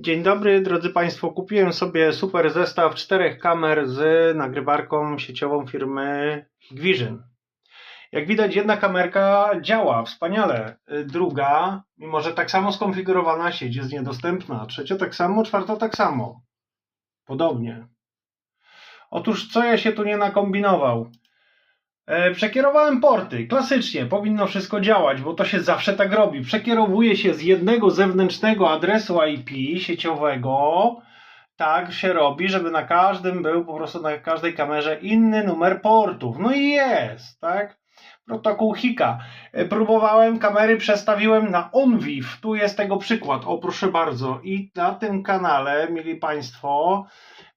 Dzień dobry, drodzy Państwo. Kupiłem sobie super zestaw czterech kamer z nagrywarką sieciową firmy Hikvision. Jak widać, jedna kamerka działa wspaniale. Druga, mimo że tak samo skonfigurowana sieć jest niedostępna. Trzecia tak samo, czwarta tak samo. Podobnie. Otóż co ja się tu nie nakombinował? E, Przekierowałem porty. Klasycznie powinno wszystko działać, bo to się zawsze tak robi. Przekierowuje się z jednego zewnętrznego adresu IP sieciowego. Tak się robi, żeby na każdym był po prostu na każdej kamerze inny numer portów. No i jest, tak? Protokół HIKA. E, Próbowałem, kamery przestawiłem na OnVIF. Tu jest tego przykład. O, proszę bardzo. I na tym kanale, mieli Państwo,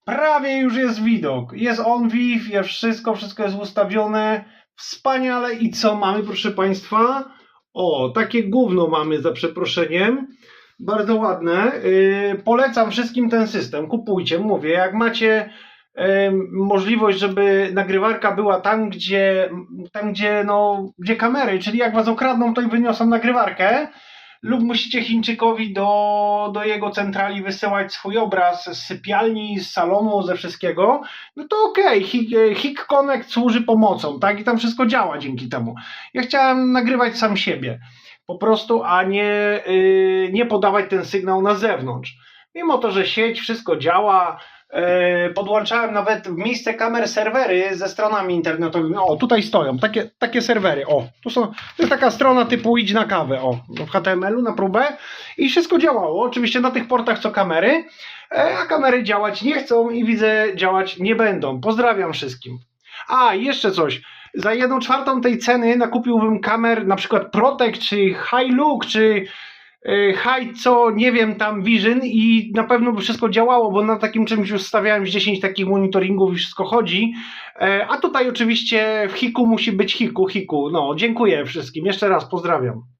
prawie już jest widok. Jest OnVIF, jest wszystko, wszystko jest ustawione. Wspaniale. I co mamy, proszę Państwa? O, takie gówno mamy za przeproszeniem. Bardzo ładne. Yy, polecam wszystkim ten system. Kupujcie, mówię. Jak macie em, możliwość, żeby nagrywarka była tam, gdzie, tam gdzie, no, gdzie kamery, czyli jak was okradną, to i wyniosą nagrywarkę, lub musicie Chińczykowi do, do jego centrali wysyłać swój obraz z sypialni, z salonu, ze wszystkiego, no to okej, okay. Hik Connect służy pomocą, tak? I tam wszystko działa dzięki temu. Ja chciałem nagrywać sam siebie, po prostu, a nie, yy, nie podawać ten sygnał na zewnątrz. Mimo to, że sieć, wszystko działa, e, podłączałem nawet w miejsce kamer serwery ze stronami internetowymi. O, tutaj stoją takie, takie serwery. O, tu są, to jest taka strona typu idź na kawę. O, w HTML-u na próbę i wszystko działało. Oczywiście na tych portach co kamery, e, a kamery działać nie chcą i widzę działać nie będą. Pozdrawiam wszystkim. A, jeszcze coś. Za jedną czwartą tej ceny nakupiłbym kamer na przykład Protect, czy Look, czy y, High co, nie wiem, tam Vision i na pewno by wszystko działało, bo na takim czymś już stawiałem z 10 takich monitoringów i wszystko chodzi. E, A tutaj oczywiście w Hiku musi być Hiku, Hiku. No, dziękuję wszystkim. Jeszcze raz pozdrawiam.